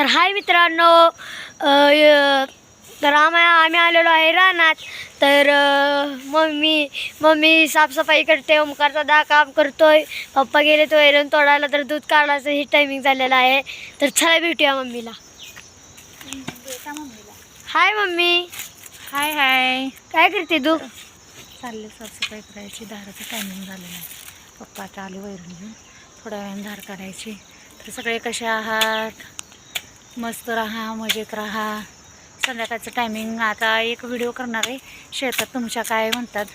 तर हाय मित्रांनो तर आम्ही आम्ही आलेलो आहे रानात. तर मम्मी मम्मी साफसफाई करते ओमकारचा दा काम करतोय. पप्पा गेले तो एरण तोडायला तर दूध काढायचं ही टायमिंग झालेलं आहे. तर चला भेटूया मम्मीला. Hi mummy. Hi hi. काय करते तू? चालले साफसफाई करायची धाराचं टायमिंग झालेलं आहे. पप्पा आता आले वैरून घेऊन थोड्या वेळाने धार काढायची. तर सगळे कसे आहात? मस्त राहा मजेत राहा. संध्याकाळचं टायमिंग आता एक व्हिडिओ करणार आहे. शेतात तुमच्या काय म्हणतात?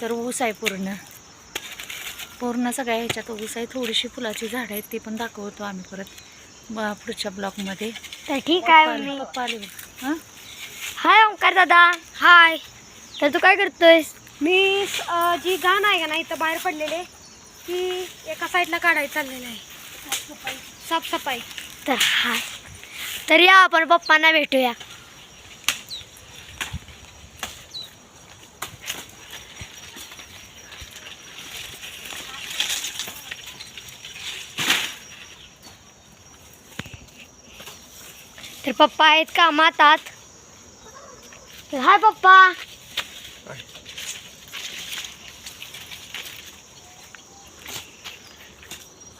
तर ऊस आहे पूर्ण. पूर्ण सगळ्या ह्याच्यात ऊस आहे. थोडीशी फुलाची झाडं आहेत ती पण दाखवतो आम्ही परत ब- पुढच्या ब्लॉकमध्ये तर ठीक आहे पप्पा आले-. हं? हाय ओंकार दादा. हाय. तर तू काय करतोयस? मी जी घाण आहे का ना इथं बाहेर पडलेले ती एका साईडला काढायला चाललेलं आहे. साफसफाई. तर हाय. तर या आपण पप्पांना भेटूया. तर पप्पा आहेत का मातात? तर हाय पप्पा.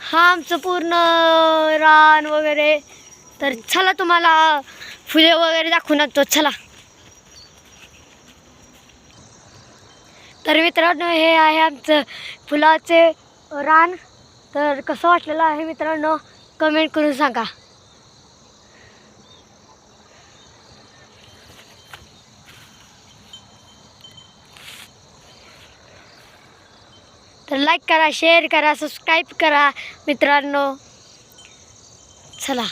हा आमचं पूर्ण रान वगैरे तर चला तुम्हाला फुले वगैरे दाखवून आणतो चला. तर मित्रांनो हे आहे आमचं फुलाचे रान. तर कसं वाटलेलं आहे मित्रांनो कमेंट करून सांगा. तर लाईक करा शेअर करा सबस्क्राईब करा मित्रांनो. चला.